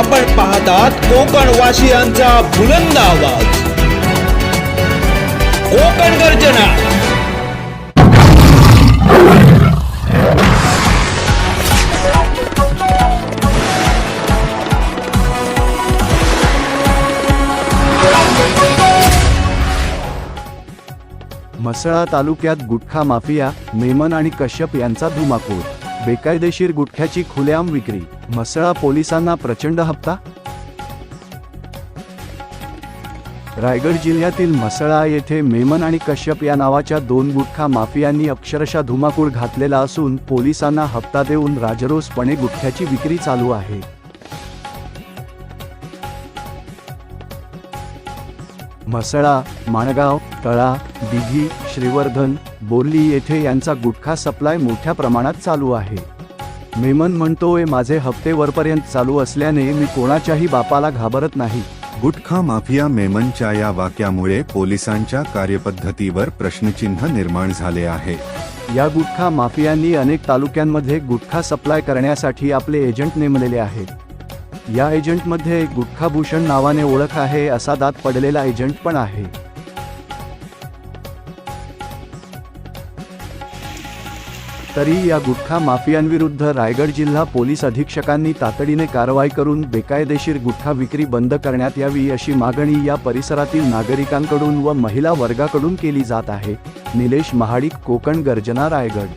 आपण पाहतात कोकण वासियांचा बुलंद आवाज. कोकण गर्जना. म्हसळा तालुक्यात गुटखा माफिया मेमन आणि कश्यप यांचा धुमाकूळ. बेकायदेशीर गुटख्याची खुलेआम विक्री. म्हसळा पोलिसांना प्रचंड हप्ता? रायगड जिल्ह्यातील म्हसळा येथे मेमन आणि कश्यप या नावाच्या दोन गुटखा माफियांनी अक्षरशः धुमाकूळ घातलेला असून पोलिसांना हप्ता देऊन राजरोसपणे गुटख्याची विक्री चालू आहे. म्हसळा माणगाव तळा दिघी श्रीवर्धन बोर्ली येथे यांचा गुटखा सप्लाय मोठ्या प्रमाणात चालू आहे. मेमन म्हणतोय माझे हप्ते वरपर्यंत चालू असल्याने मी कोणाच्याही बापाला घाबरत नाही. गुटखा माफिया मेमनच्या या वाक्यामुळे पोलिसांच्या कार्यपद्धतीवर प्रश्नचिन्ह निर्माण झाले आहे. या गुटखा माफियांनी अनेक तालुक्यांमध्ये गुटखा सप्लाय करण्यासाठी आपले एजंट नेमलेले आहेत. या एजंटमध्ये गुटखाभूषण नावाने ओळख आहे असा दात पडलेला एजंट पण आहे. तरी या गुटखा माफियांविरुद्ध रायगड जिल्हा पोलीस अधीक्षकांनी तातडीने कारवाई करून बेकायदेशीर गुटखा विक्री बंद करण्यात यावी अशी मागणी या परिसरातील नागरिकांकडून व महिला वर्गाकडून केली जात आहे. निलेश महाडिक कोकण गर्जना रायगड.